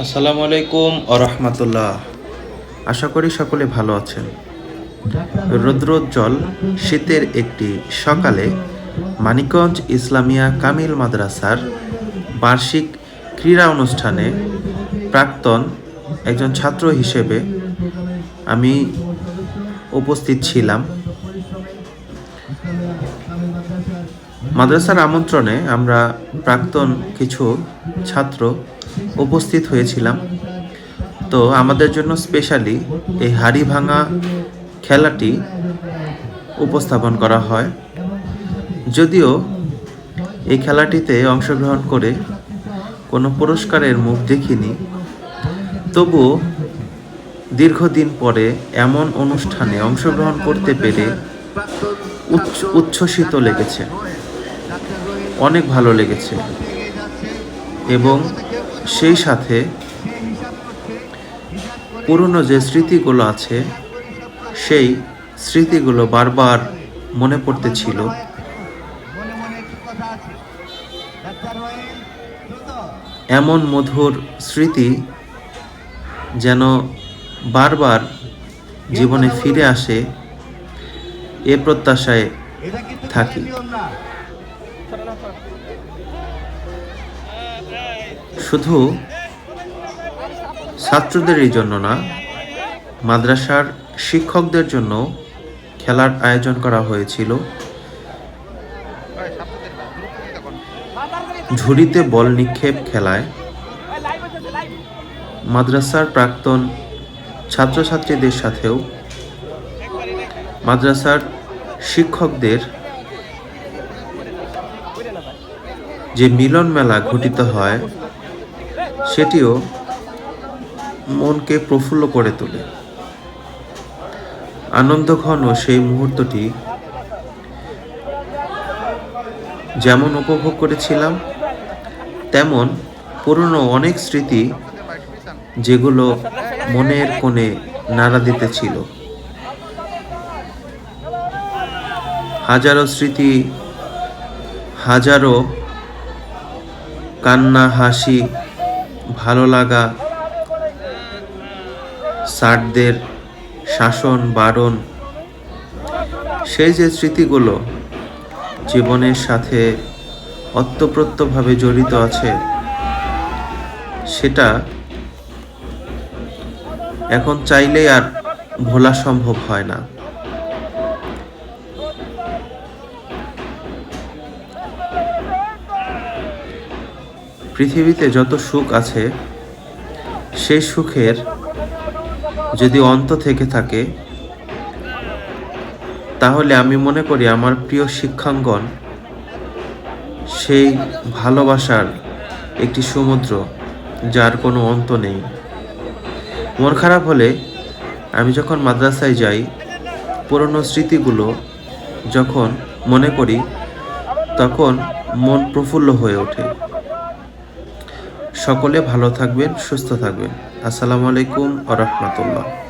আসসালামু আলাইকুম আরহামতুল্লাহ আশা করি সকলে ভালো আছেন। রৌদ্রোজ্জ্বল শীতের একটি সকালে মানিকগঞ্জ ইসলামিয়া কামিল মাদ্রাসার বার্ষিক ক্রীড়া অনুষ্ঠানে প্রাক্তন একজন ছাত্র হিসেবে আমি উপস্থিত ছিলাম। মাদ্রাসার আমন্ত্রণে আমরা প্রাক্তন কিছু ছাত্র উপস্থিত হয়েছিলাম। তো আমাদের জন্য স্পেশালি এই হাড়ি ভাঙা খেলাটি উপস্থাপন করা হয়। যদিও এই খেলাটিতে অংশগ্রহণ করে কোনো পুরস্কারের মুখ দেখিনি তবুও দীর্ঘদিন পরে এমন অনুষ্ঠানে অংশগ্রহণ করতে পেরে উচ্ছ- উচ্ছ্বসিত লেগেছে। অনেক ভালো লেগেছে। এবং সেই সাথে পুরনো যে স্মৃতিগুলো আছে, সেই স্মৃতিগুলো বারবার মনে পড়তে ছিল এমন মধুর স্মৃতি যেন বারবার জীবনে ফিরে আসে এ প্রত্যাশায় থাকি। শুধু ছাত্রদেরই জন্য না, মাদ্রাসার শিক্ষকদের জন্য খেলার আয়োজন করা হয়েছিল। ঝুড়িতে বল নিক্ষেপ খেলায় মাদ্রাসার প্রাক্তন ছাত্রছাত্রীদের সাথেও মাদ্রাসার শিক্ষকদের যে মিলন মেলা ঘটিত হয় সেটিও মনকে প্রফুল্ল করে তোলে। আনন্দঘন সেই মুহূর্তটি যেমন উপভোগ করেছিলাম, তেমন পুরনো অনেক স্মৃতি যেগুলো মনের কোণে নাড়া দিতেছিল হাজারো স্মৃতি, হাজারো কান্না, হাসি ভালো লাগা, স্যারদের শাসন, বারণ, সেই যে স্মৃতিগুলো জীবনের সাথে অত্যপ্রত্যভাবে জড়িত আছে, সেটা এখন চাইলেই আর ভোলা সম্ভব হয় না। পৃথিবীতে যত সুখ আছে সেই সুখের যদি অন্ত থেকে থাকে, তাহলে আমি মনে করি আমার প্রিয় শিক্ষাঙ্গন সেই ভালোবাসার একটি সমুদ্র যার কোনো অন্ত নেই। মন খারাপ হলে আমি যখন মাদ্রাসায় যাই, পুরনো স্মৃতিগুলো যখন মনে করি, তখন মন প্রফুল্ল হয়ে ওঠে। সকলে ভালো থাকবেন সুস্থ থাকবেন। আসসালামু আলাইকুম আ রহমতুল্লাহ।